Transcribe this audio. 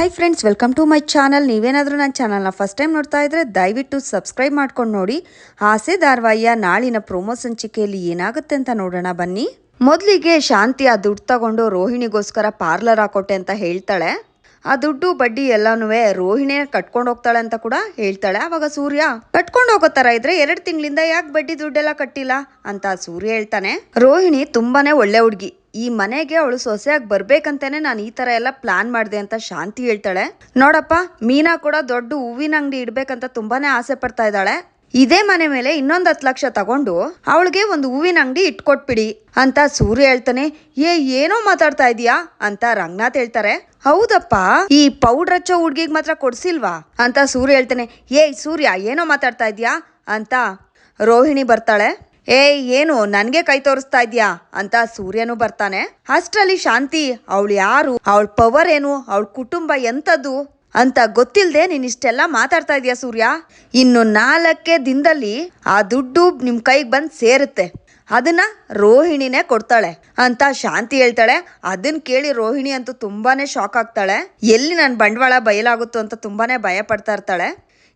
Hi friends welcome to my channel ನೀವೇನಾದರೂ ನನ್ನ ಚಾನಲ್ನ ಫಸ್ಟ್ ಟೈಮ್ ನೋಡ್ತಾ ಇದ್ರೆ ದಯವಿಟ್ಟು ಸಬ್ಸ್ಕ್ರೈಬ್ ಮಾಡ್ಕೊಂಡು ನೋಡಿ. ಆಸೆ ಧಾರವಾಹಿಯ ನಾಳಿನ ಪ್ರೋಮೋ ಸಂಚಿಕೆಯಲ್ಲಿ ಏನಾಗುತ್ತೆ ಅಂತ ನೋಡೋಣ, ಬನ್ನಿ. ಮೊದಲಿಗೆ ಶಾಂತಿ ಆ ದುಡ್ಡು ತಗೊಂಡು ರೋಹಿಣಿಗೋಸ್ಕರ ಪಾರ್ಲರ್ ಹಾಕೊಟ್ಟೆ ಅಂತ ಹೇಳ್ತಾಳೆ. ಆ ದುಡ್ಡು, ಬಡ್ಡಿ ಎಲ್ಲಾನು ರೋಹಿಣಿ ಕಟ್ಕೊಂಡು ಹೋಗ್ತಾಳೆ ಅಂತ ಕೂಡ ಹೇಳ್ತಾಳೆ ಅವಾಗ ಸೂರ್ಯ. ಕಟ್ಕೊಂಡು ಹೋಗೋ ತರ ಇದ್ರೆ ಎರಡು ತಿಂಗಳಿಂದ ಯಾಕೆ ಬಡ್ಡಿ ದುಡ್ಡೆಲ್ಲ ಕಟ್ಟಿಲ್ಲ? ಅಂತ ಸೂರ್ಯ ಹೇಳ್ತಾನೆ. ರೋಹಿಣಿ ತುಂಬಾನೇ ಒಳ್ಳೆ ಹುಡುಗಿ. ಈ ಮನೆಗೆ ಅವಳು ಸೊಸೆಯಾಗಿ ಬರ್ಬೇಕಂತಾನೆ ನಾನು ಈ ತರ ಎಲ್ಲ ಪ್ಲಾನ್ ಮಾಡಿದೆ ಅಂತ ಶಾಂತಿ ಹೇಳ್ತಾಳೆ. ನೋಡಪ್ಪ, ಮೀನಾ ಕೂಡ ದೊಡ್ಡ ಹೂವಿನ ಅಂಗಡಿ ಇಡ್ಬೇಕಂತ ತುಂಬಾನೇ ಆಸೆ ಪಡ್ತಾ ಇದ್ದಾಳೆ. ಇದೇ ಮನೆ ಮೇಲೆ ಇನ್ನೊಂದ್ ಹತ್ತು ಲಕ್ಷ ತಗೊಂಡು ಅವಳಿಗೆ ಒಂದು ಹೂವಿನ ಅಂಗಡಿ ಇಟ್ಕೊಟ್ಬಿಡಿ ಅಂತ ಸೂರ್ಯ ಹೇಳ್ತಾನೆ. ಏ, ಏನೋ ಮಾತಾಡ್ತಾ ಇದೀಯಾ? ಅಂತ ರಂಗನಾಥ್ ಹೇಳ್ತಾರೆ. ಹೌದಪ್ಪ, ಈ ಪೌಡ್ರ್ ಹಚ್ಚೋ ಹುಡ್ಗಿಗ್ ಮಾತ್ರ ಕೊಡ್ಸಿಲ್ವಾ? ಅಂತ ಸೂರ್ಯ ಹೇಳ್ತಾನೆ. ಏಯ್ ಸೂರ್ಯ, ಏನೋ ಮಾತಾಡ್ತಾ ಇದೀಯಾ? ಅಂತ ರೋಹಿಣಿ ಬರ್ತಾಳೆ. ಏಯ್, ಏನು, ನನ್ಗೆ ಕೈ ತೋರಿಸ್ತಾ ಇದ್ಯಾ? ಅಂತ ಸೂರ್ಯನು ಬರ್ತಾನೆ. ಅಷ್ಟರಲ್ಲಿ ಶಾಂತಿ, ಅವಳು ಯಾರು, ಅವಳ ಪವರ್ ಏನು, ಅವಳ ಕುಟುಂಬ ಎಂಥದ್ದು ಅಂತ ಗೊತ್ತಿಲ್ಲದೆ ನೀನ್ ಇಷ್ಟೆಲ್ಲ ಮಾತಾಡ್ತಾ ಇದೀಯ ಸೂರ್ಯ? ಇನ್ನು ನಾಲ್ಕೇ ದಿನದಲ್ಲಿ ಆ ದುಡ್ಡು ನಿಮ್ ಕೈಗೆ ಬಂದು ಸೇರುತ್ತೆ. ಅದನ್ನ ರೋಹಿಣಿನೇ ಕೊಡ್ತಾಳೆ ಅಂತ ಶಾಂತಿ ಹೇಳ್ತಾಳೆ. ಅದನ್ನ ಕೇಳಿ ರೋಹಿಣಿ ಅಂತೂ ತುಂಬಾನೇ ಶಾಕ್ ಆಗ್ತಾಳೆ. ಎಲ್ಲಿ ನನ್ನ ಬಂಡವಾಳ ಬಯಲಾಗುತ್ತೋ ಅಂತ ತುಂಬಾನೇ ಭಯ ಪಡ್ತಾ ಇರ್ತಾಳೆ.